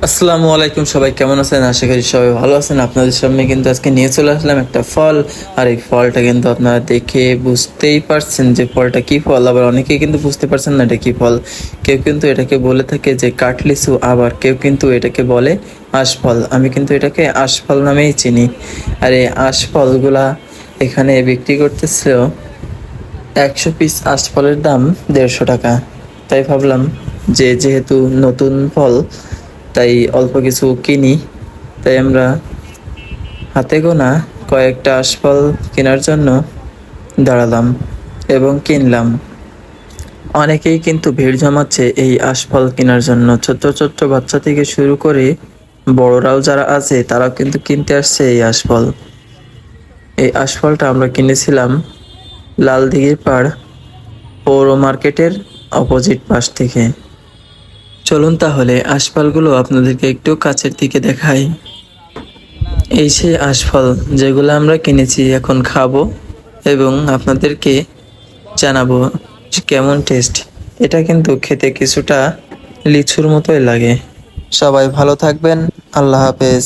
আসসালামু আলাইকুম সবাই, কেমন আছেন? আশা করি সবাই ভালো আছেন। আপনাদের সামনে কিন্তু আজকে নিয়ে চলে আসলাম একটা ফল। আর এই ফলটা কিন্তু আপনারা দেখে বুঝতেই পারছেন যে ফলটা কি ফল। আবার অনেকেই কিন্তু বুঝতে পারছেন না এটা কি ফল। কেউ কিন্তু এটাকে বলে থাকে যে কাটলিসু আবার কেউ কিন্তু এটাকে বলে আশফল। আমি কিন্তু এটাকে আশফল নামেই চিনি। আর এই আশফলগুলা এখানে বিক্রি করতেছিল একশো পিস আশফলের দাম দেড়শো টাকা। তাই ভাবলাম যে যেহেতু নতুন ফল তাই অল্প কিছু কিনি। তাই আমরা হাতে গোনা কয়েকটা আশফল কেনার জন্য দাঁড়ালাম এবং কিনলাম। অনেকেই কিন্তু ভিড় জমাচ্ছে এই আশফল কেনার জন্য। ছোট্ট ছোট্ট বাচ্চা থেকে শুরু করে বড়রাও যারা আছে, তারাও কিন্তু কিনতে আসছে এই আশফল। এই আশফলটা আমরা কিনেছিলাম লালদিঘির পাড় পৌর মার্কেটের অপোজিট পাশ থেকে। চলুন তাহলে আশফলগুলো আপনাদেরকে একটু কাছের দিকে দেখাই। এই সেই আশফল যেগুলো আমরা কিনেছি, এখন খাব এবং আপনাদেরকে জানাব কেমন টেস্ট। এটা কিন্তু খেতে কিছুটা লিচুর মতোই লাগে। সবাই ভালো থাকবেন। আল্লাহ হাফেজ।